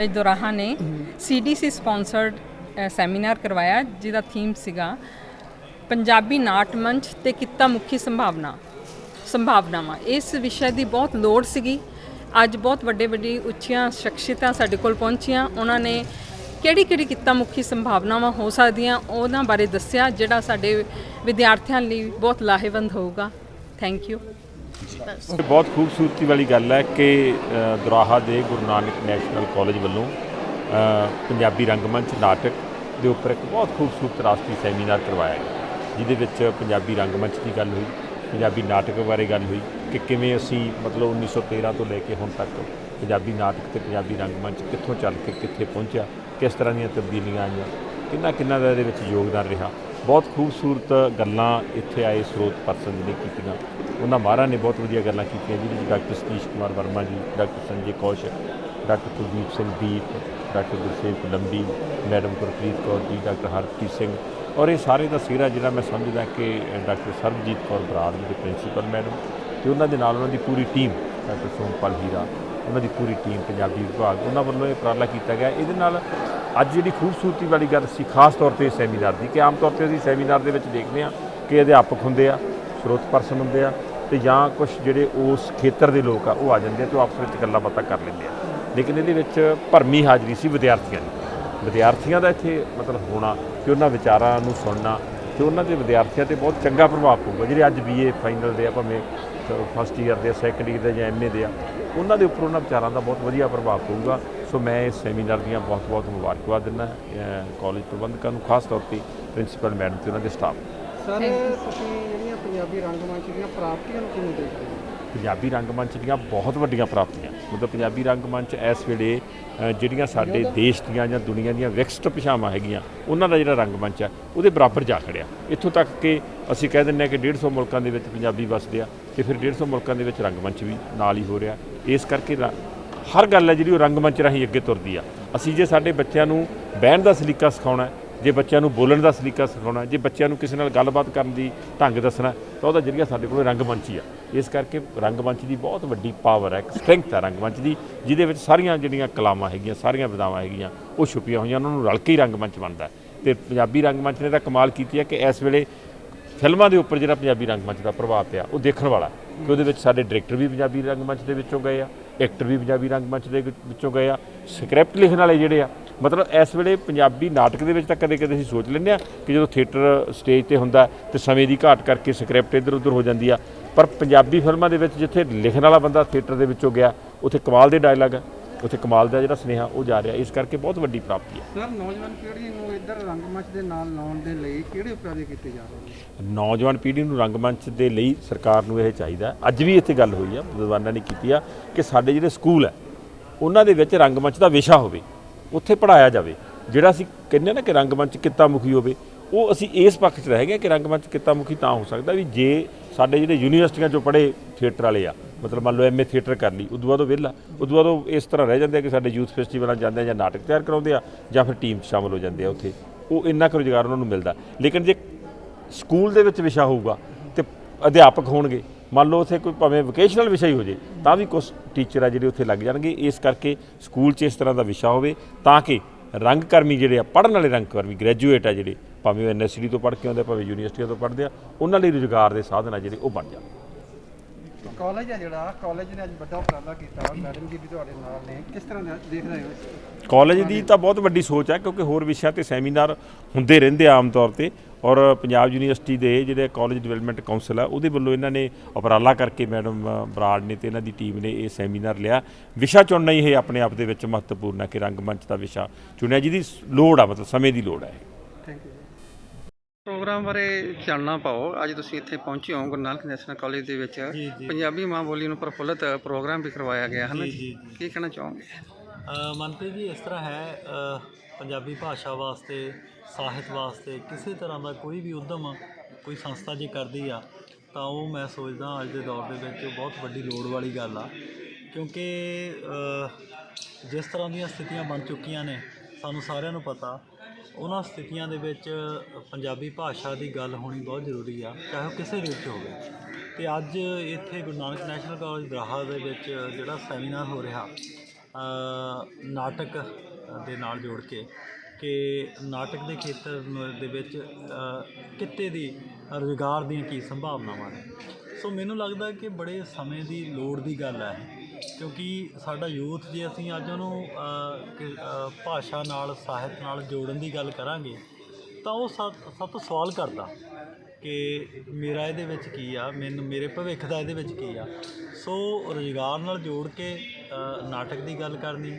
College Doraha ਨੇ CDC sponsored seminar ਕਰਵਾਇਆ ਜਿਹਦਾ ਥੀਮ ਸੀਗਾ ਪੰਜਾਬੀ ਨਾਟ ਮੰਚ ਤੇ ਕਿੱਤਾ ਮੁਖੀ ਸੰਭਾਵਨਾ ਸੰਭਾਵਨਾਵਾਂ। ਇਸ ਵਿਸ਼ੇ ਦੀ ਬਹੁਤ ਲੋੜ ਸੀਗੀ। ਅੱਜ ਬਹੁਤ ਵੱਡੇ ਵੱਡੀ ਉੱਚੀਆਂ ਸ਼ਖਸੀਅਤਾਂ ਸਾਡੇ ਕੋਲ ਪਹੁੰਚੀਆਂ। ਉਹਨਾਂ ਨੇ ਕਿਹੜੀ ਕਿਹੜੀ ਕਿੱਤਾ ਮੁਖੀ ਸੰਭਾਵਨਾਵਾਂ ਹੋ ਸਕਦੀਆਂ ਉਹਨਾਂ ਬਾਰੇ ਦੱਸਿਆ ਜਿਹੜਾ ਸਾਡੇ ਵਿਦਿਆਰਥੀਆਂ ਲਈ ਬਹੁਤ ਲਾਹੇਵੰਦ ਹੋਊਗਾ। ਥੈਂਕ ਯੂ ਇਹ ਬਹੁਤ ਖੂਬਸੂਰਤੀ ਵਾਲੀ ਗੱਲ ਹੈ ਕਿ ਦੁਰਾਹਾ ਦੇ ਗੁਰੂ ਨਾਨਕ ਨੈਸ਼ਨਲ ਕਾਲਜ ਵੱਲੋਂ ਅ, ਪੰਜਾਬੀ ਰੰਗਮੰਚ ਨਾਟਕ ਦੇ ਉੱਪਰ ਇੱਕ ਬਹੁਤ ਖੂਬਸੂਰਤ ਰਾਸ਼ਟਰੀ ਸੈਮੀਨਾਰ ਕਰਵਾਇਆ ਗਿਆ। ਜਿਹਦੇ ਵਿੱਚ ਪੰਜਾਬੀ ਰੰਗਮੰਚ ਦੀ ਗੱਲ ਹੋਈ ਪੰਜਾਬੀ ਨਾਟਕ ਬਾਰੇ ਗੱਲ ਹੋਈ ਕਿ ਕਿਵੇਂ ਅਸੀਂ ਮਤਲਬ 1913 ਤੋਂ ਲੈ ਕੇ ਹੁਣ ਤੱਕ ਪੰਜਾਬੀ ਨਾਟਕ ਤੇ ਪੰਜਾਬੀ ਰੰਗਮੰਚ ਕਿੱਥੋਂ ਚੱਲ ਕੇ ਕਿੱਥੇ ਪਹੁੰਚਿਆ ਕਿਸ ਤਰ੍ਹਾਂ ਦੀਆਂ ਤਬਦੀਲੀਆਂ ਆਈਆਂ ਕਿੰਨਾ ਕਿੰਨਾ ਦਾ ਇਹਦੇ ਵਿੱਚ ਯੋਗਦਾਨ ਰਿਹਾ। ਬਹੁਤ ਖੂਬਸੂਰਤ ਗੱਲਾਂ ਇੱਥੇ ਆਏ ਸਰੋਤ ਪਰਸਨ ਨੇ ਕੀਤੀਆਂ। ਉਹਨਾਂ ਮਹਾਰਾਜ ਨੇ ਬਹੁਤ ਵਧੀਆ ਗੱਲਾਂ ਕੀਤੀਆਂ, ਜਿਹਦੇ ਵਿੱਚ doctor Satish Kumar Verma ji, doctor Sanjay Kaush, doctor Kuldeep Singh Deep, doctor Gursev Kolambi, madam Gurpreet Kaur ji, doctor Harpreet Singh ਔਰ ਇਹ ਸਾਰੇ ਦਾ ਸਿਹਰਾ ਜਿਹੜਾ ਮੈਂ ਸਮਝਦਾ ਕਿ ਡਾਕਟਰ ਸਰਬਜੀਤ ਕੌਰ ਬਰਾੜ ਜੀ ਦੇ ਪ੍ਰਿੰਸੀਪਲ ਮੈਡਮ ਤੇ ਉਹਨਾਂ ਦੇ ਨਾਲ ਉਹਨਾਂ ਦੀ ਪੂਰੀ ਟੀਮ, ਡਾਕਟਰ ਸੋਮਪਾਲ ਹੀਰਾ, ਉਹਨਾਂ ਦੀ ਪੂਰੀ ਟੀਮ, ਪੰਜਾਬੀ ਵਿਭਾਗ, ਉਹਨਾਂ ਵੱਲੋਂ ਇਹ ਉਪਰਾਲਾ ਕੀਤਾ ਗਿਆ। ਇਹਦੇ ਨਾਲ ਅੱਜ ਜਿਹੜੀ ਖੂਬਸੂਰਤੀ ਵਾਲੀ ਗੱਲ ਸੀ ਖਾਸ ਤੌਰ ਤੇ ਸੈਮੀਨਾਰ ਦੀ ਕਿ ਆਮ ਤੌਰ ਤੇ ਅਸੀਂ ਸੈਮੀਨਾਰ ਦੇ ਵਿੱਚ ਦੇਖਦੇ ਹਾਂ ਕਿ ਅਧਿਆਪਕ ਹੁੰਦੇ ਆ, ਸਰੋਤ ਪਰਸਨ ਹੁੰਦੇ ਆ ਤੇ ਜਾਂ ਕੁਝ ਜਿਹੜੇ ਉਸ ਖੇਤਰ ਦੇ ਲੋਕ ਆ, ਉਹ ਆ ਜਾਂਦੇ ਆ ਤੇ ਉਹ ਆਪਸ ਵਿੱਚ ਗੱਲਾਂ ਬਾਤਾਂ ਕਰ ਲੈਂਦੇ ਆ। ਲੇਕਿਨ ਇਹਦੇ ਵਿੱਚ ਭਰਮੀ ਹਾਜ਼ਰੀ ਸੀ ਵਿਦਿਆਰਥੀਆਂ ਦੀ। ਵਿਦਿਆਰਥੀਆਂ ਦਾ ਇੱਥੇ ਮਤਲਬ ਹੋਣਾ ਤੇ ਉਹਨਾਂ ਵਿਚਾਰਾਂ ਨੂੰ ਸੁਣਨਾ ਤੇ ਉਹਨਾਂ ਦੇ ਵਿਦਿਆਰਥੀਆਂ ਤੇ ਬਹੁਤ ਚੰਗਾ ਪ੍ਰਭਾਵ ਪਊਗਾ। ਜਿਹੜੇ ਅੱਜ ਬੀਏ ਫਾਈਨਲ ਦੇ ਆ, ਭਾਵੇਂ ਫਸਟ ਈਅਰ ਦੇ ਸੈਕੰਡ ਈਅਰ ਦੇ ਜਾਂ ਐਮਏ ਦੇ ਆ, ਉਹਨਾਂ ਦੇ ਉੱਪਰ ਉਹਨਾਂ ਵਿਚਾਰਾਂ ਦਾ ਬਹੁਤ ਵਧੀਆ ਪ੍ਰਭਾਵ ਪਊਗਾ। ਸੋ ਮੈਂ ਇਸ ਸੈਮੀਨਾਰ ਦੀਆਂ ਬਹੁਤ ਬਹੁਤ ਮੁਬਾਰਕਬਾਦ ਦਿੰਦਾ ਕਾਲਜ ਪ੍ਰਬੰਧਕਾਂ ਨੂੰ ਖਾਸ ਤੌਰ ਤੇ ਪ੍ਰਿੰਸੀਪਲ ਮੈਡਮ ਤੇ ਉਹਨਾਂ ਦੇ ਸਟਾਫ ਸਰ ਤੁਸੀਂ ਜਿਹੜੀਆਂ ਪੰਜਾਬੀ ਰੰਗਮੰਚ ਦੀਆਂ ਪ੍ਰਾਪਤੀਆਂ ਨੂੰ ਕਿਵੇਂ ਦੇਖਦੇ ਹੋ? ਪੰਜਾਬੀ ਰੰਗਮੰਚ ਦੀਆਂ ਬਹੁਤ ਵੱਡੀਆਂ ਪ੍ਰਾਪਤੀਆਂ। ਮਤਲਬ ਪੰਜਾਬੀ ਰੰਗਮੰਚ ਇਸ ਵੇਲੇ ਜਿਹੜੀਆਂ ਸਾਡੇ ਦੇਸ਼ ਦੀਆਂ ਜਾਂ ਦੁਨੀਆ ਦੀਆਂ ਵਿਕਸਿਤ ਭਾਸ਼ਾਵਾਂ ਹੈਗੀਆਂ ਉਹਨਾਂ ਦਾ ਜਿਹੜਾ ਰੰਗਮੰਚ ਹੈ ਉਹਦੇ ਬਰਾਬਰ ਜਾ ਖੜਿਆ। ਇੱਥੋਂ ਤੱਕ ਕਿ ਅਸੀਂ ਕਹਿ ਦਿੰਦੇ ਹਾਂ ਕਿ 150 ਮੁਲਕਾਂ ਦੇ ਵਿੱਚ ਪੰਜਾਬੀ ਵਸਦੇ ਆ ਤੇ ਫਿਰ 150 ਮੁਲਕਾਂ ਦੇ ਵਿੱਚ ਰੰਗਮੰਚ ਵੀ ਨਾਲ ਹੀ ਹੋ ਰਿਹਾ। ਇਸ ਕਰਕੇ ਹਰ ਗੱਲ ਹੈ ਜਿਹੜੀ ਉਹ ਰੰਗਮੰਚ ਰਾਹੀਂ ਅੱਗੇ ਤੁਰਦੀ ਆ ਅਸੀਂ ਜੇ ਸਾਡੇ ਬੱਚਿਆਂ ਨੂੰ ਬਹਿਣ ਦਾ ਸਲੀਕਾ ਸਿਖਾਉਣਾ ਜੇ ਬੱਚਿਆਂ ਨੂੰ ਬੋਲਣ ਦਾ ਸਲੀਕਾ ਸਿਖਾਉਣਾ ਜੇ ਬੱਚਿਆਂ ਨੂੰ ਕਿਸੇ ਨਾਲ ਗੱਲਬਾਤ ਕਰਨ ਦੀ ਢੰਗ ਦੱਸਣਾ ਤਾਂ ਉਹਦਾ ਜਰੀਆ ਸਾਡੇ ਕੋਲ ਰੰਗਮੰਚ ਹੀ ਆ ਇਸ ਕਰਕੇ ਰੰਗਮੰਚ ਦੀ ਬਹੁਤ ਵੱਡੀ ਪਾਵਰ ਹੈ, ਇੱਕ ਸਟਰੈਂਥ ਹੈ ਰੰਗਮੰਚ ਦੀ, ਜਿਹਦੇ ਵਿੱਚ ਸਾਰੀਆਂ ਜਿਹੜੀਆਂ ਕਲਾਮਾਂ ਹੈਗੀਆਂ, ਸਾਰੀਆਂ ਵਿਧਾਵਾਂ ਹੈਗੀਆਂ, ਉਹ ਛੁਪੀਆਂ ਹੋਈਆਂ, ਉਹਨਾਂ ਨੂੰ ਰਲ ਕੇ ਹੀ ਰੰਗਮੰਚ ਬਣਦਾ ਹੈ। ਤੇ ਪੰਜਾਬੀ ਰੰਗਮੰਚ ਨੇ ਤਾਂ ਕਮਾਲ ਕੀਤੀ ਹੈ ਕਿ ਇਸ ਵੇਲੇ ਫਿਲਮਾਂ ਦੇ ਉੱਪਰ ਜਿਹੜਾ ਪੰਜਾਬੀ ਰੰਗਮੰਚ ਦਾ ਪ੍ਰਭਾਵ ਪਿਆ, ਉਹ ਦੇਖਣ ਵਾਲਾ ਕਿ ਉਹਦੇ ਵਿੱਚ ਸਾਡੇ ਡਾਇਰੈਕਟਰ ਵੀ ਪੰਜਾਬੀ ਰੰਗਮੰਚ ਦੇ ਵਿੱਚੋਂ ਗਏ ਆ ਐਕਟਰ ਵੀ ਪੰਜਾਬੀ ਰੰਗਮੰਚ ਦੇ ਵਿੱਚੋਂ ਗਏ ਆ, ਸਕ੍ਰਿਪਟ ਲਿਖਣ ਵਾਲੇ ਜਿਹੜੇ ਆ, ਮਤਲਬ ਇਸ ਵੇਲੇ ਪੰਜਾਬੀ ਨਾਟਕ ਦੇ ਵਿੱਚ ਤਾਂ ਕਦੇ ਕਦੇ ਅਸੀਂ ਸੋਚ ਲੈਂਦੇ ਆ ਕਿ ਜਦੋਂ ਥੀਏਟਰ ਸਟੇਜ ਤੇ ਹੁੰਦਾ ਹੈ ਤੇ ਸਮੇਂ ਦੀ ਘਾਟ ਕਰਕੇ ਸਕ੍ਰਿਪਟ ਇੱਧਰ ਉੱਧਰ ਹੋ ਜਾਂਦੀ ਆ। ਪਰ ਪੰਜਾਬੀ ਫਿਲਮਾਂ ਦੇ ਵਿੱਚ ਜਿੱਥੇ ਲਿਖਣ ਵਾਲਾ ਬੰਦਾ ਥੀਏਟਰ ਦੇ ਵਿੱਚੋਂ ਗਿਆ, ਉੱਥੇ ਕਮਾਲ ਦੇ ਡਾਇਲੌਗ ਆ। ਉੱਥੇ ਕਮਾਲ ਦਾ ਜਿਹੜਾ ਸੁਨੇਹਾ ਉਹ ਜਾ ਰਿਹਾ ਇਸ ਕਰਕੇ ਬਹੁਤ ਵੱਡੀ ਪ੍ਰਾਪਤੀ ਹੈ। ਸਰ ਨੌਜਵਾਨ ਪੀੜ੍ਹੀ ਨੂੰ ਇੱਧਰ ਰੰਗਮੰਚ ਦੇ ਨਾਲ ਲਾਉਣ ਦੇ ਲਈ ਕਿਹੜੇ ਉਪਰਾਲੇ ਕੀਤੇ ਜਾ ਰਹੇ ਨੇ? ਨੌਜਵਾਨ ਪੀੜ੍ਹੀ ਨੂੰ ਰੰਗਮੰਚ ਦੇ ਲਈ ਸਰਕਾਰ ਨੂੰ ਇਹ ਚਾਹੀਦਾ ਅੱਜ ਵੀ ਇੱਥੇ ਗੱਲ ਹੋਈ ਆ ਵਿਦਵਾਨਾਂ ਨੇ ਕੀਤੀ ਆ ਕਿ ਸਾਡੇ ਜਿਹੜੇ ਸਕੂਲ ਹੈ ਉਹਨਾਂ ਦੇ ਵਿੱਚ ਰੰਗਮੰਚ ਦਾ ਵਿਸ਼ਾ ਹੋਵੇ ਉੱਥੇ ਪੜਾਇਆ ਜਾਵੇ। ਜਿਹੜਾ ਅਸੀਂ ਕਹਿੰਦੇ ਨਾ ਕਿ ਰੰਗਮੰਚ ਕਿੱਤਾ ਮੁਖੀ ਹੋਵੇ ਉਹ ਅਸੀਂ ਇਸ ਪੱਖ 'ਚ ਰਹਿ ਗਏ ਕਿ ਰੰਗਮੰਚ ਕਿੱਤਾ ਮੁਖੀ ਤਾਂ ਹੋ ਸਕਦਾ ਵੀ ਜੇ ਸਾਡੇ ਜਿਹੜੇ ਯੂਨੀਵਰਸਿਟੀਆਂ 'ਚੋਂ ਪੜ੍ਹੇ ਥੀਏਟਰ ਵਾਲੇ ਆ, ਮਤਲਬ ਮੰਨ ਲਓ ਐਮਏ ਥੀਏਟਰ ਕਰ ਲਈ, ਉਦੋਂ ਬਾਅਦ ਉਹ ਵਿਹਲਾ, ਉਦੋਂ ਬਾਅਦ ਉਹ ਇਸ ਤਰ੍ਹਾਂ ਰਹਿ ਜਾਂਦੇ ਆ ਕਿ ਸਾਡੇ ਯੂਥ ਫੈਸਟੀਵਲਾਂ 'ਚ ਜਾਂਦੇ ਆ ਜਾਂ ਨਾਟਕ ਤਿਆਰ ਕਰਾਉਂਦੇ ਆ ਜਾਂ ਫਿਰ ਟੀਮ 'ਚ ਸ਼ਾਮਲ ਹੋ ਜਾਂਦੇ ਆ ਉੱਥੇ। ਉਹ ਇੰਨਾ ਕੁ ਰੁਜ਼ਗਾਰ ਉਹਨਾਂ ਨੂੰ ਮਿਲਦਾ। ਲੇਕਿਨ ਜੇ ਸਕੂਲ ਦੇ ਵਿੱਚ ਵਿਸ਼ਾ ਹੋਊਗਾ ਤੇ ਅਧਿਆਪਕ ਹੋਣਗੇ, ਮੰਨ ਲਓ ਉੱਥੇ ਕੋਈ ਭਾਵੇਂ ਵੋਕੇਸ਼ਨਲ ਵਿਸ਼ਾ ਹੀ ਹੋ ਜੇ, ਤਾਂ ਵੀ ਕੁਝ ਟੀਚਰ ਆ ਜਿਹੜੇ ਉੱਥੇ ਲੱਗ ਜਾਣਗੇ। ਇਸ ਕਰਕੇ ਸਕੂਲ 'ਚ ਇਸ ਤਰ੍ਹਾਂ ਦਾ ਵਿਸ਼ਾ ਹੋਵੇ, ਤਾਂ ਕਿ ਰੰਗਕਰਮੀ ਜਿਹੜੇ ਆ, ਪੜ੍ਹਨ ਵਾਲੇ ਰੰਗਕਰਮੀ ਗ੍ਰੈਜੂਏਟ ਆ ਜਿਹੜੇ ਭਾਵੇਂ ਉਹ ਐਨਐਸਡੀ ਤੋਂ ਪੜ੍ਹ ਕੇ ਆਉਂਦੇ ਭਾਵੇਂ ਯੂਨੀਵਰਸਿਟੀਆਂ ਤੋਂ ਪੜ੍ਹਦੇ ਆ ਉਹਨਾਂ ਲਈ ਰੁਜ਼ਗਾਰ ਦੇ ਸਾਧਨ ਆ ਜਿਹੜੇ ਉਹ ਬਣ ਜਾਣ। ਕਾਲਜ ਹੈ ਜਿਹੜਾ ਕਾਲਜ ਨੇ ਅੱਜ ਵੱਡਾ ਉਪਰਾਲਾ ਕੀਤਾ ਮੈਡਮ ਜੀ ਵੀ ਤੁਹਾਡੇ ਨਾਲ ਨੇ। ਕਿਸ ਤਰ੍ਹਾਂ ਦਾ ਦੇਖਦੇ ਹੋ? ਇਸ? ਕਾਲਜ ਦੀ ਤਾਂ ਬਹੁਤ ਵੱਡੀ ਸੋਚ ਹੈ ਕਿਉਂਕਿ ਹੋਰ ਵਿਸ਼ਿਆਂ ਤੇ ਸੈਮੀਨਾਰ ਹੁੰਦੇ ਰਹਿੰਦੇ ਆਮ ਤੌਰ ਤੇ। ਔਰ ਪੰਜਾਬ ਯੂਨੀਵਰਸਿਟੀ ਦੇ ਜਿਹੜੇ ਕਾਲਜ ਡਿਵੈਲਪਮੈਂਟ ਕਾਉਂਸਲ ਆ ਉਹਦੇ ਵੱਲੋਂ ਇਹਨਾਂ ਨੇ ਉਪਰਾਲਾ ਕਰਕੇ ਮੈਡਮ ਬਰਾੜ ਨੇ ਤੇ ਇਹਨਾਂ ਦੀ ਟੀਮ ਨੇ ਇਹ ਸੈਮੀਨਾਰ ਲਿਆ। ਵਿਸ਼ਾ ਚੁਣਨਾ ਹੀ ਇਹ ਆਪਣੇ ਆਪ ਦੇ ਵਿੱਚ ਮਹੱਤਵਪੂਰਨ ਹੈ ਕਿ ਰੰਗਮੰਚ ਦਾ ਵਿਸ਼ਾ ਚੁਣਿਆ। ਜਿਹਦੀ ਲੋੜ ਆ ਮਤਲਬ ਸਮੇਂ ਦੀ ਲੋੜ ਹੈ ਪ੍ਰੋਗਰਾਮ ਬਾਰੇ ਚਾਨਣਾ ਪਾਓ। ਅੱਜ ਤੁਸੀਂ ਇੱਥੇ ਪਹੁੰਚੇ ਹੋ ਗੁਰੂ ਨਾਨਕ ਨੈਸ਼ਨਲ ਕਾਲਜ ਦੇ ਵਿੱਚ। ਪੰਜਾਬੀ ਮਾਂ ਬੋਲੀ ਨੂੰ ਪ੍ਰਫੁੱਲਤ ਪ੍ਰੋਗਰਾਮ ਵੀ ਕਰਵਾਇਆ ਗਿਆ ਹੈ ਨਾ ਜੀ ਕੀ ਕਹਿਣਾ ਚਾਹੋਗੇ? ਅ, ਮਨਪ੍ਰੀਤ ਜੀ ਇਸ ਤਰ੍ਹਾਂ ਹੈ ਅ, ਪੰਜਾਬੀ ਭਾਸ਼ਾ ਵਾਸਤੇ ਸਾਹਿਤ ਵਾਸਤੇ ਕਿਸੇ ਤਰ੍ਹਾਂ ਦਾ ਕੋਈ ਵੀ ਉਦਮ ਕੋਈ ਸੰਸਥਾ ਜੇ ਕਰਦੀ ਆ ਤਾਂ ਉਹ ਮੈਂ ਸੋਚਦਾ ਅੱਜ ਦੇ ਦੌਰ ਦੇ ਵਿੱਚ ਬਹੁਤ ਵੱਡੀ ਲੋੜ ਵਾਲੀ ਗੱਲ ਆ। ਕਿਉਂਕਿ ਅ, ਜਿਸ ਤਰ੍ਹਾਂ ਦੀਆਂ ਸਥਿਤੀਆਂ ਬਣ ਚੁੱਕੀਆਂ ਨੇ ਸਾਨੂੰ ਸਾਰਿਆਂ ਨੂੰ ਪਤਾ ਉਹਨਾਂ ਸਥਿਤੀਆਂ ਦੇ ਵਿੱਚ ਪੰਜਾਬੀ ਭਾਸ਼ਾ ਦੀ ਗੱਲ ਹੋਣੀ ਬਹੁਤ ਜ਼ਰੂਰੀ ਆ, ਚਾਹੇ ਉਹ ਕਿਸੇ ਰੂਪ 'ਚ ਹੋਵੇ। ਤੇ ਅੱਜ ਇੱਥੇ ਗੁਰੂ ਨਾਨਕ ਨੈਸ਼ਨਲ ਕਾਲਜ ਦਰਾਹਾ ਦੇ ਵਿੱਚ ਜਿਹੜਾ ਸੈਮੀਨਾਰ ਹੋ ਰਿਹਾ ਨਾਟਕ ਦੇ ਨਾਲ ਜੋੜ ਕੇ ਕਿ ਨਾਟਕ ਦੇ ਖੇਤਰ ਦੇ ਵਿੱਚ ਕਿੱਤੇ ਦੀ ਰੁਜ਼ਗਾਰ ਦੀਆਂ ਕੀ ਸੰਭਾਵਨਾਵਾਂ ਨੇ। ਸੋ ਮੈਨੂੰ ਲੱਗਦਾ ਕਿ ਬੜੇ ਸਮੇਂ ਦੀ ਲੋੜ ਦੀ ਗੱਲ ਹੈ। ਕਿਉਂਕਿ ਸਾਡਾ ਯੂਥ ਜੇ ਅਸੀਂ ਅੱਜ ਉਹਨੂੰ ਭਾਸ਼ਾ ਨਾਲ, ਸਾਹਿਤ ਨਾਲ ਜੋੜਨ ਦੀ ਗੱਲ ਕਰਾਂਗੇ, ਤਾਂ ਉਹ ਸਭ ਤੋਂ ਸਵਾਲ ਕਰਦਾ ਕਿ ਮੇਰਾ ਇਹਦੇ ਵਿੱਚ ਕੀ ਆ, ਮੈਨੂੰ, ਮੇਰੇ ਭਵਿੱਖ ਦਾ ਇਹਦੇ ਵਿੱਚ ਕੀ ਆ। ਸੋ ਰੁਜ਼ਗਾਰ ਨਾਲ ਜੋੜ ਕੇ ਨਾਟਕ ਦੀ ਗੱਲ ਕਰਨੀ,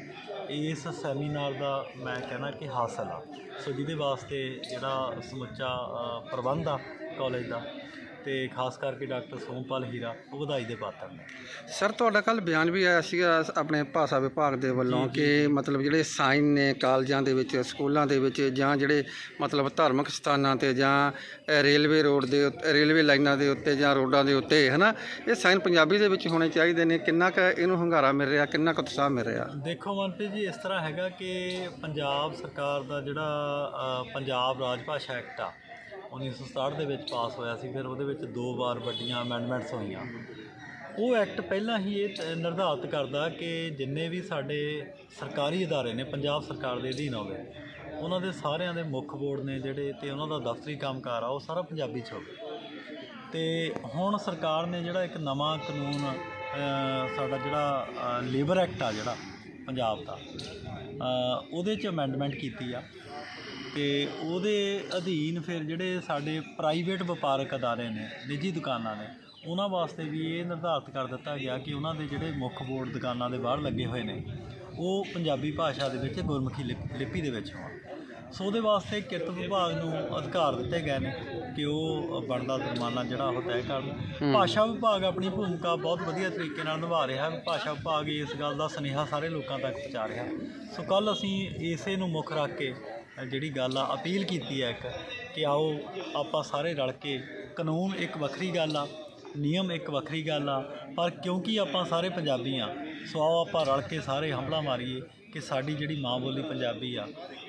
ਇਸ ਸੈਮੀਨਾਰ ਦਾ ਮੈਂ ਕਹਿਣਾ ਕਿ ਹਾਸਲ ਆ। ਸੋ ਜਿਹਦੇ ਵਾਸਤੇ ਜਿਹੜਾ ਸਮੁੱਚਾ ਪ੍ਰਬੰਧ ਆ ਕਾਲਜ ਦਾ ਤੇ ਖਾਸ ਕਰਕੇ ਡਾਕਟਰ ਸੋਮਪਾਲ ਹੀਰਾ ਉਹ ਵਧਾਈ ਦੇ ਪਾਤਰ ਨੇ। ਸਰ ਤੁਹਾਡਾ ਕੱਲ ਬਿਆਨ ਵੀ ਆਇਆ ਸੀਗਾ ਆਪਣੇ ਭਾਸ਼ਾ ਵਿਭਾਗ ਦੇ ਵੱਲੋਂ ਕਿ ਮਤਲਬ ਜਿਹੜੇ ਸਾਈਨ ਨੇ ਕਾਲਜਾਂ ਦੇ ਵਿੱਚ ਸਕੂਲਾਂ ਦੇ ਵਿੱਚ ਜਾਂ ਜਿਹੜੇ ਮਤਲਬ ਧਾਰਮਿਕ ਸਥਾਨਾਂ ਤੇ ਜਾਂ ਰੇਲਵੇ ਰੋਡ ਦੇ ਉੱਤੇ ਰੇਲਵੇ ਲਾਈਨਾਂ ਦੇ ਉੱਤੇ ਜਾਂ ਰੋਡਾਂ ਦੇ ਉੱਤੇ ਹਨਾ? ਇਹ ਸਾਈਨ ਪੰਜਾਬੀ ਦੇ ਵਿੱਚ ਹੋਣੇ ਚਾਹੀਦੇ ਨੇ। ਕਿੰਨਾ ਕੁ ਇਹਨੂੰ ਹੰਗਾਰਾ ਮਿਲ ਰਿਹਾ? ਕਿੰਨਾ ਕੁ ਉਤਸ਼ਾਹ ਮਿਲ ਰਿਹਾ? ਦੇਖੋ ਮਨਪ੍ਰੀਤ ਜੀ ਇਸ ਤਰ੍ਹਾਂ ਹੈਗਾ ਕਿ ਪੰਜਾਬ ਸਰਕਾਰ ਦਾ ਜਿਹੜਾ ਅ, ਪੰਜਾਬ ਰਾਜ ਭਾਸ਼ਾ ਐਕਟ ਆ 1967 ਦੇ ਵਿੱਚ ਪਾਸ ਹੋਇਆ ਸੀ, ਫਿਰ ਉਹਦੇ ਵਿੱਚ ਦੋ ਵਾਰ ਵੱਡੀਆਂ ਅਮੈਂਡਮੈਂਟਸ ਹੋਈਆਂ। ਉਹ ਐਕਟ ਪਹਿਲਾਂ ਹੀ ਇਹ ਨਿਰਧਾਰਤ ਕਰਦਾ ਕਿ ਜਿੰਨੇ ਵੀ ਸਾਡੇ ਸਰਕਾਰੀ ਅਦਾਰੇ ਨੇ, ਪੰਜਾਬ ਸਰਕਾਰ ਦੇ ਅਧੀਨ ਆਉਂਦੇ ਉਹਨਾਂ ਦੇ ਸਾਰਿਆਂ ਦੇ ਮੁੱਖ ਬੋਰਡ ਨੇ ਜਿਹੜੇ ਤੇ ਉਹਨਾਂ ਦਾ ਦਫ਼ਤਰੀ ਕੰਮਕਾਰ ਆ, ਉਹ ਸਾਰਾ ਪੰਜਾਬੀ 'ਚ ਹੋਵੇ। ਤੇ ਹੁਣ ਸਰਕਾਰ ਨੇ ਜਿਹੜਾ ਇੱਕ ਨਵਾਂ ਕਾਨੂੰਨ ਸਾਡਾ ਜਿਹੜਾ ਲੇਬਰ ਐਕਟ ਆ ਜਿਹੜਾ, ਪੰਜਾਬ ਦਾ ਉਹਦੇ 'ਚ ਅਮੈਂਡਮੈਂਟ ਕੀਤੀ ਆ। ਤੇ ਉਹਦੇ ਅਧੀਨ ਫਿਰ ਜਿਹੜੇ ਸਾਡੇ ਪ੍ਰਾਈਵੇਟ ਵਪਾਰਕ ਅਦਾਰੇ ਨੇ ਨਿੱਜੀ ਦੁਕਾਨਾਂ ਨੇ ਉਹਨਾਂ ਵਾਸਤੇ ਵੀ ਇਹ ਨਿਰਧਾਰਤ ਕਰ ਦਿੱਤਾ ਗਿਆ ਕਿ ਉਹਨਾਂ ਦੇ ਜਿਹੜੇ ਮੁੱਖ ਬੋਰਡ ਦੁਕਾਨਾਂ ਦੇ ਬਾਹਰ ਲੱਗੇ ਹੋਏ ਨੇ ਉਹ ਪੰਜਾਬੀ ਭਾਸ਼ਾ ਦੇ ਵਿੱਚ ਗੁਰਮੁਖੀ ਲਿਪ- ਦੇ ਵਿੱਚ ਹੋਣ। ਸੋ ਉਹਦੇ ਵਾਸਤੇ ਕਿਰਤ ਵਿਭਾਗ ਨੂੰ ਅਧਿਕਾਰ ਦਿੱਤੇ ਗਏ ਨੇ ਕਿ ਉਹ ਬਣਦਾ ਜੁਰਮਾਨਾ ਜਿਹੜਾ ਉਹ ਤੈਅ ਕਰਨ। ਭਾਸ਼ਾ ਵਿਭਾਗ ਆਪਣੀ ਭੂਮਿਕਾ ਬਹੁਤ ਵਧੀਆ ਤਰੀਕੇ ਨਾਲ ਨਿਭਾ ਰਿਹਾ ਹੈ। ਭਾਸ਼ਾ ਵਿਭਾਗ ਇਸ ਗੱਲ ਦਾ ਸੁਨੇਹਾ ਸਾਰੇ ਲੋਕਾਂ ਤੱਕ ਪਹੁੰਚਾ ਰਿਹਾ ਸੋ ਕੱਲ ਅਸੀਂ ਇਸੇ ਨੂੰ ਮੁੱਖ ਰੱਖ ਕੇ ਜਿਹੜੀ ਗੱਲ ਆ, ਅਪੀਲ ਕੀਤੀ ਹੈ ਇੱਕ ਕਿ ਆਓ ਆਪਾਂ ਸਾਰੇ ਰਲ ਕੇ, ਕਾਨੂੰਨ ਇੱਕ ਵੱਖਰੀ ਗੱਲ ਆ, ਨਿਯਮ ਇੱਕ ਵੱਖਰੀ ਗੱਲ ਆ, ਪਰ ਕਿਉਂਕਿ ਆਪਾਂ ਸਾਰੇ ਪੰਜਾਬੀ ਆ, ਸੋ ਆਓ ਆਪਾਂ ਰਲ ਕੇ ਸਾਰੇ ਹਮਲਾ ਮਾਰੀਏ ਕਿ ਸਾਡੀ ਜਿਹੜੀ ਮਾਂ ਬੋਲੀ ਪੰਜਾਬੀ ਆ,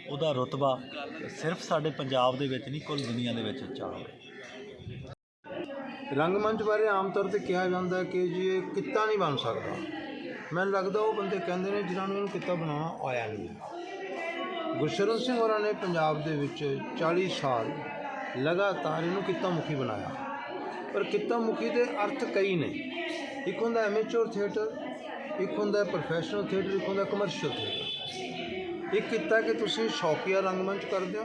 ਉਹਦਾ ਰੁਤਬਾ ਸਿਰਫ ਸਾਡੇ ਪੰਜਾਬ ਦੇ ਵਿੱਚ ਨਹੀਂ, ਕੁੱਲ ਦੁਨੀਆ ਦੇ ਵਿੱਚ ਉੱਚਾ ਹੋਵੇ। ਰੰਗਮੰਚ ਬਾਰੇ ਆਮ ਤੌਰ ਤੇ ਕਿਹਾ ਜਾਂਦਾ ਕਿ ਜੀ ਇਹ ਕਿੱਤਾ ਨਹੀਂ ਬਣ ਸਕਦਾ। ਮੈਨੂੰ ਲੱਗਦਾ ਉਹ ਬੰਦੇ ਕਹਿੰਦੇ ਨੇ ਜਿਨ੍ਹਾਂ ਨੂੰ ਇਹਨੂੰ ਕਿੱਤਾ ਬਣਾਉਣਾ ਆਇਆ ਨਹੀਂ। ਗੁਰਸ਼ਰਨ ਸਿੰਘ ਹੋਰਾਂ ਨੇ ਪੰਜਾਬ ਦੇ ਵਿੱਚ 40 ਸਾਲ ਲਗਾਤਾਰ ਇਹਨੂੰ ਕਿੱਤਾ ਮੁਖੀ ਬਣਾਇਆ। ਪਰ ਕਿੱਤਾ ਮੁਖੀ ਦੇ ਅਰਥ ਕਈ ਨੇ। ਇੱਕ ਹੁੰਦਾ ਐਮੇਚਰ ਥੀਏਟਰ, ਇੱਕ ਹੁੰਦਾ ਪ੍ਰੋਫੈਸ਼ਨਲ ਥੀਏਟਰ, ਇੱਕ ਹੁੰਦਾ ਕਮਰਸ਼ੀਅਲ ਥੀਏਟਰ। ਇੱਕ ਕਿੱਤਾ ਕਿ ਤੁਸੀਂ ਸ਼ੌਕੀਆ ਰੰਗਮੰਚ ਕਰਦੇ ਹੋ,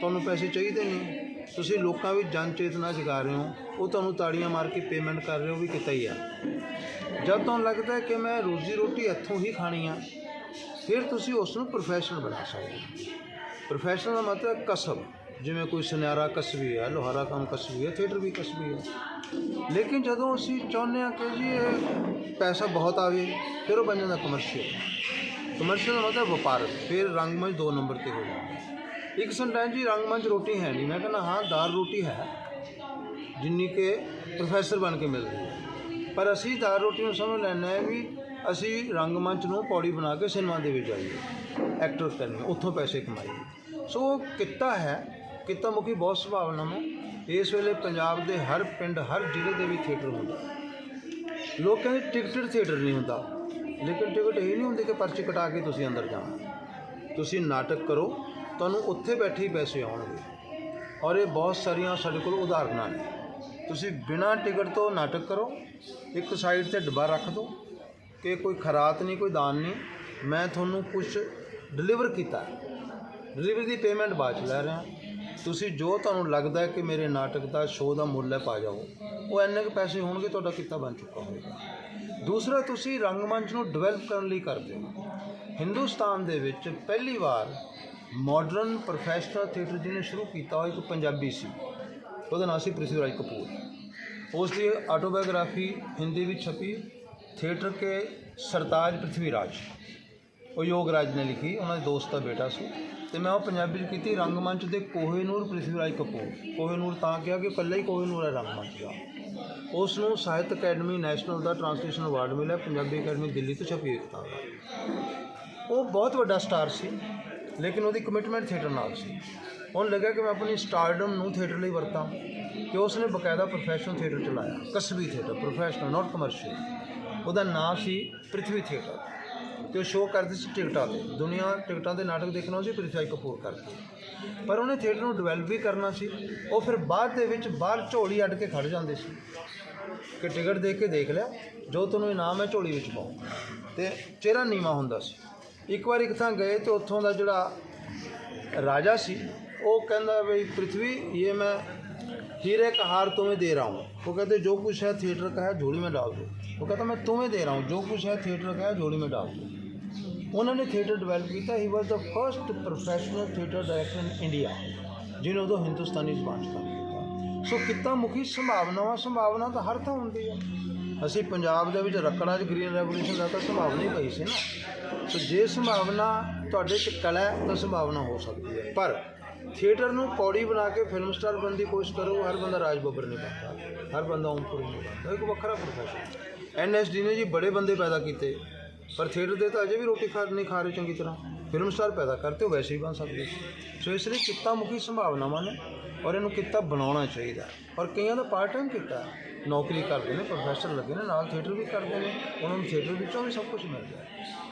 ਤੁਹਾਨੂੰ ਪੈਸੇ ਚਾਹੀਦੇ ਨਹੀਂ ਤੁਸੀਂ ਲੋਕਾਂ ਵਿੱਚ ਜਨ ਚੇਤਨਾ ਜਗਾ ਰਹੇ ਹੋ, ਉਹ ਤੁਹਾਨੂੰ ਤਾੜੀਆਂ ਮਾਰ ਕੇ ਪੇਮੈਂਟ ਕਰ ਰਹੇ ਹੋ ਵੀ ਕਿੱਤਾ ਹੀ ਆ। ਜਦ ਤੁਹਾਨੂੰ ਲੱਗਦਾ ਕਿ ਮੈਂ ਰੋਜ਼ੀ ਰੋਟੀ ਇੱਥੋਂ ਹੀ ਖਾਣੀ ਆ ਫਿਰ ਤੁਸੀਂ ਉਸ ਨੂੰ ਪ੍ਰੋਫੈਸ਼ਨਲ ਬਣਾ ਸਕਦੇ ਹੋ। ਪ੍ਰੋਫੈਸ਼ਨਲ ਦਾ ਮਤਲਬ ਕਸਬ ਜਿਵੇਂ ਕੋਈ ਸੁਨਿਆਰਾ ਕਸਬੀ ਹੈ, ਲੋਹਾਰਾ ਕੰਮ ਕਸਬੀ ਹੈ ਥੀਏਟਰ ਵੀ ਕਸਬੀ ਹੈ। ਲੇਕਿਨ ਜਦੋਂ ਅਸੀਂ ਚਾਹੁੰਦੇ ਹਾਂ ਕਿ ਜੀ ਇਹ ਪੈਸਾ ਬਹੁਤ ਆਵੇ, ਫਿਰ ਉਹ ਬਣ ਜਾਂਦਾ ਕਮਰਸ਼ੀਅਲ ਕਮਰਸ਼ੀਅਲ ਦਾ ਮਤਲਬ ਵਪਾਰਕ। ਫਿਰ ਰੰਗਮੰਚ ਦੋ ਨੰਬਰ ਤੇ ਹੋ ਜਾਂਦਾ। ਇੱਕ ਸੰਟੈਂਸ ਜੀ ਰੰਗਮੰਚ ਰੋਟੀ ਹੈ ਨਹੀਂ। ਮੈਂ ਕਹਿੰਦਾ, ਹਾਂ, ਦਾਲ ਰੋਟੀ ਹੈ, ਜਿੰਨੀ ਕਿ ਪ੍ਰੋਫੈਸਰ ਬਣ ਕੇ ਮਿਲਦੀ ਹੈ। ਪਰ ਅਸੀਂ ਦਾਲ ਰੋਟੀ ਨੂੰ ਸਮਝ ਲੈਣਾ ਹੈ ਵੀ ਅਸੀਂ ਰੰਗਮੰਚ ਨੂੰ ਪੌੜੀ ਬਣਾ ਕੇ ਸਿਨੇਮਾ ਦੇ ਵਿੱਚ ਜਾਈਏ ਐਕਟਰ ਕਰਨੀ ਉੱਥੋਂ ਪੈਸੇ ਕਮਾਈਏ। ਸੋ ਉਹ ਕਿੱਤਾ ਹੈ ਕਿੱਤਾ ਮੁਖੀ ਬਹੁਤ ਸੰਭਾਵਨਾ ਹੈ ਇਸ ਵੇਲੇ ਪੰਜਾਬ ਦੇ ਹਰ ਪਿੰਡ, ਹਰ ਜ਼ਿਲ੍ਹੇ ਦੇ ਵਿੱਚ ਥੀਏਟਰ ਹੁੰਦਾ। ਲੋਕ ਕਹਿੰਦੇ ਟਿਕਟਡ ਥੀਏਟਰ ਨਹੀਂ ਹੁੰਦਾ। ਲੇਕਿਨ ਟਿਕਟ ਇਹ ਨਹੀਂ ਹੁੰਦੀ ਕਿ ਪਰਚੀ ਕਟਾ ਕੇ ਤੁਸੀਂ ਅੰਦਰ ਜਾਣਾ। ਤੁਸੀਂ ਨਾਟਕ ਕਰੋ, ਤੁਹਾਨੂੰ ਉੱਥੇ ਬੈਠੇ ਹੀ ਪੈਸੇ ਆਉਣਗੇ। ਔਰ ਇਹ ਬਹੁਤ ਸਾਰੀਆਂ ਸਾਡੇ ਕੋਲ ਉਦਾਹਰਨਾਂ ਨੇ। ਤੁਸੀਂ ਬਿਨਾਂ ਟਿਕਟ ਤੋਂ ਨਾਟਕ ਕਰੋ, ਇੱਕ ਸਾਈਡ ਤੇ ਡੱਬਾ ਰੱਖ ਦਿਓ ਕਿ ਕੋਈ ਖਰਾਤ ਨਹੀਂ, ਕੋਈ ਦਾਨ ਨਹੀਂ। ਮੈਂ ਤੁਹਾਨੂੰ ਕੁਝ ਡਿਲੀਵਰ ਕੀਤਾ ਡਿਲੀਵਰੀ ਦੀ ਪੇਮੈਂਟ ਬਾਅਦ 'ਚ ਲੈ ਰਿਹਾ। ਤੁਸੀਂ ਜੋ ਤੁਹਾਨੂੰ ਲੱਗਦਾ ਹੈ ਕਿ ਮੇਰੇ ਨਾਟਕ ਦਾ ਸ਼ੋਅ ਦਾ ਮੁੱਲ ਹੈ, ਪਾ ਜਾਓ। ਉਹ ਇੰਨੇ ਕੁ ਪੈਸੇ ਹੋਣਗੇ, ਤੁਹਾਡਾ ਕਿੱਤਾ ਬਣ ਚੁੱਕਾ ਹੋਵੇਗਾ। ਦੂਸਰਾ, ਤੁਸੀਂ ਰੰਗਮੰਚ ਨੂੰ ਡਿਵੈਲਪ ਕਰਨ ਲਈ ਕਰਦੇ ਹੋ। ਹਿੰਦੁਸਤਾਨ ਦੇ ਵਿੱਚ ਪਹਿਲੀ ਵਾਰ ਮਾਡਰਨ ਪ੍ਰੋਫੈਸ਼ਨਲ ਥੀਏਟਰ ਜਿਹਨੇ ਸ਼ੁਰੂ ਕੀਤਾ, ਉਹ ਇੱਕ ਪੰਜਾਬੀ ਸੀ। ਉਹਦਾ ਨਾਮ ਸੀ ਪ੍ਰਿਥਵੀਰਾਜ ਕਪੂਰ। ਉਸ ਦੀ ਆਟੋਬਾਇਓਗ੍ਰਾਫੀ ਹਿੰਦੀ ਵਿੱਚ ਛਪੀ। ਥੀਏਟਰ ਕੇ ਸਰਤਾਜ ਪ੍ਰਿਥਵੀਰਾਜ ਉਹ ਯੋਗਰਾਜ ਨੇ ਲਿਖੀ, ਉਹਨਾਂ ਦੇ ਦੋਸਤ ਦਾ ਬੇਟਾ ਸੀ। ਤੇ ਮੈਂ ਉਹ ਪੰਜਾਬੀ ਚ ਕੀਤੀ ਰੰਗਮੰਚ ਦੇ ਕੋਹੇਨੂਰ ਪ੍ਰਿਥਵੀਰਾਜ ਕਪੂਰ। ਕੋਹੇਨੂਰ ਤਾਂ ਕਿਹਾ ਕਿ ਇਕੱਲਾ ਹੀ ਕੋਹੇਨੂਰ ਹੈ ਰੰਗਮੰਚ ਦਾ। ਉਸ ਨੂੰ ਸਾਹਿਤ ਅਕੈਡਮੀ ਨੈਸ਼ਨਲ ਦਾ ਟ੍ਰਾਂਸਲੇਸ਼ਨ ਅਵਾਰਡ ਮਿਲਿਆ, ਪੰਜਾਬੀ ਅਕੈਡਮੀ ਦਿੱਲੀ ਤੋਂ ਛਪੀ ਇੱਕ ਉਹ ਬਹੁਤ ਵੱਡਾ ਸਟਾਰ ਸੀ, ਲੇਕਿਨ ਉਹਦੀ ਕਮਿਟਮੈਂਟ ਥੀਏਟਰ ਨਾਲ ਸੀ। ਉਹਨੂੰ ਲੱਗਾ ਕਿ ਮੈਂ ਆਪਣੀ ਸਟਾਰਡਮ ਨੂੰ ਥੀਏਟਰ ਲਈ ਵਰਤਾਂ, ਕਿ ਉਸ ਨੇ ਬਕਾਇਦਾ ਪ੍ਰੋਫੈਸ਼ਨਲ ਥੀਏਟਰ ਚਲਾਇਆ, ਕਸਬੀ ਥੀਏਟਰ ਪ੍ਰੋਫੈਸ਼ਨਲ ਨਾਟ ਕਮਰਸ਼ੀਅਲ ਉਹਦਾ ਨਾਮ ਸੀ ਪ੍ਰਿਥਵੀ ਥੀਏਟਰ ਤੇ ਉਹ ਸ਼ੋਅ ਕਰਦੇ ਸੀ ਟਿਕਟਾਂ ਤੇ ਦੁਨੀਆ ਟਿਕਟਾਂ ਦੇ ਨਾਟਕ ਦੇਖਣਾ ਸੀ ਪ੍ਰਿਥਵੀ ਕਪੂਰ ਕਰਕੇ ਪਰ ਉਹਨੇ ਥੀਏਟਰ ਨੂੰ ਡਿਵੈਲਪ ਵੀ ਕਰਨਾ ਸੀ ਉਹ ਫਿਰ ਬਾਅਦ ਦੇ ਵਿੱਚ ਬਾਹਰ ਝੋਲੀ ਅੱਡ ਕੇ ਖੜ ਜਾਂਦੇ ਸੀ ਕਿ ਟਿਕਟ ਦੇਖ ਕੇ ਦੇਖ ਲਿਆ ਜੋ ਤੁਹਾਨੂੰ ਇਨਾਮ ਹੈ ਝੋਲੀ ਵਿੱਚ ਪਾਓ ਤੇ ਚਿਹਰਾ ਨੀਵਾ ਹੁੰਦਾ ਸੀ ਇੱਕ ਵਾਰ ਇੱਕ ਥਾਂ ਗਏ ਤੇ ਉੱਥੋਂ ਦਾ ਜਿਹੜਾ ਰਾਜਾ ਸੀ ਉਹ ਕਹਿੰਦਾ ਬਈ ਪ੍ਰਿਥਵੀ ਇਹ ਮੈਂ हीरे का हार तुम्हें दे रहा हूँ वो कहते जो कुछ है थिएटर का है झोली में डाल दो वो कहता मैं तुम्हें दे रहा हूँ जो कुछ है थिएटर का है झोली में डाल दो उन्होंने थिएटर डेवलप किया he was the first professional theatre director in India ਜਿਹਨੇ ਉਦੋਂ ਹਿੰਦੁਸਤਾਨੀ ਜ਼ਬਾਨ 'ਚ ਕੰਮ ਕੀਤਾ ਸੋ ਕਿੱਤਾ ਮੁਖੀ ਸੰਭਾਵਨਾਵਾਂ ਸੰਭਾਵਨਾ ਤਾਂ ਹਰ ਥਾਂ ਹੁੰਦੀ ਹੈ ਅਸੀਂ ਪੰਜਾਬ ਦੇ ਵਿੱਚ ਰੱਕੜਾਂ 'ਚ ਗ੍ਰੀਨ ਰੈਵੋਲੂਸ਼ਨ ਦਾ ਤਾਂ ਸੰਭਾਵਨਾ ਹੀ ਪਈ ਸੀ ਨਾ ਸੋ ਜੇ ਸੰਭਾਵਨਾ ਤੁਹਾਡੇ 'ਚ ਕਲਾ ਹੈ ਤਾਂ ਸੰਭਾਵਨਾ ਹੋ ਸਕਦੀ ਹੈ ਪਰ ਥੀਏਟਰ ਨੂੰ ਕੌੜੀ ਬਣਾ ਕੇ ਫਿਲਮ ਸਟਾਰ ਬਣਨ ਦੀ ਕੋਸ਼ਿਸ਼ ਕਰੋ, ਹਰ ਬੰਦਾ ਰਾਜ ਬੱਬਰ ਨੇ ਬਣਦਾ। ਹਰ ਬੰਦਾ ਓਮਪੁਰ ਨਹੀਂ ਬਣਦਾ। ਇੱਕ ਵੱਖਰਾ ਪ੍ਰੋਫੈਸ਼ਨ ਐਨਐਸਡੀ ਨੇ ਜੀ ਬੜੇ ਬੰਦੇ ਪੈਦਾ ਕੀਤੇ, ਪਰ ਥੀਏਟਰ ਦੇ ਤਾਂ ਅਜੇ ਵੀ ਰੋਟੀ ਖਾ, ਨਹੀਂ ਖਾ ਰਹੇ ਚੰਗੀ ਤਰ੍ਹਾਂ। ਫਿਲਮ ਸਟਾਰ ਪੈਦਾ ਕਰਤੇ, ਉਹ ਵੈਸੇ ਹੀ ਬਣ ਸਕਦੇ ਸੋ। ਇਸ ਲਈ ਕਿੱਤਾ ਮੁਖੀ ਸੰਭਾਵਨਾਵਾਂ ਨੇ ਔਰ ਇਹਨੂੰ ਕਿੱਤਾ ਬਣਾਉਣਾ ਚਾਹੀਦਾ। ਔਰ ਕਈਆਂ ਦਾ ਪਾਰਟ ਟਾਈਮ ਕਿੱਤਾ ਨੌਕਰੀ ਕਰਦੇ ਨੇ ਪ੍ਰੋਫੈਸਰ ਲੱਗੇ ਨੇ, ਨਾਲ ਥੀਏਟਰ ਵੀ ਕਰਦੇ ਨੇ, ਉਹਨਾਂ ਨੂੰ ਥੀਏਟਰ ਵਿੱਚੋਂ ਵੀ ਸਭ ਕੁਝ ਮਿਲਦਾ ਹੈ।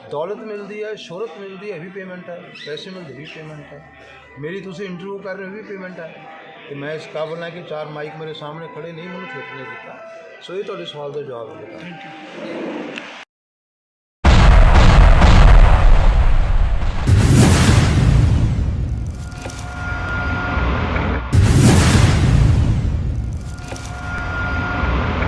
ਦੌਲਤ ਮਿਲਦੀ ਹੈ, ਸ਼ੋਹਰਤ ਮਿਲਦੀ ਹੈ, ਇਹ ਵੀ ਪੇਮੈਂਟ ਹੈ, ਪੈਸੇ ਮਿਲਦੇ ਵੀ ਪੇਮੈਂਟ ਹੈ। ਮੇਰੀ ਤੁਸੀਂ ਇੰਟਰਵਿਊ ਕਰ ਰਹੇ ਹੋ, ਇਹ ਵੀ ਪੇਮੈਂਟ ਹੈ। ਕਿ ਮੈਂ ਇਸ ਕਾਬਲ ਹਾਂ ਕਿ ਚਾਰ ਮਾਈਕ ਮੇਰੇ ਸਾਹਮਣੇ ਖੜੇ ਨਹੀਂ ਮੈਨੂੰ ਥੀਏਟਰ ਨੇ ਦਿੱਤਾ। ਸੋ ਇਹ ਤੁਹਾਡੇ ਸਵਾਲ ਦਾ ਜਵਾਬ ਹੈ। ਬੇਟਾ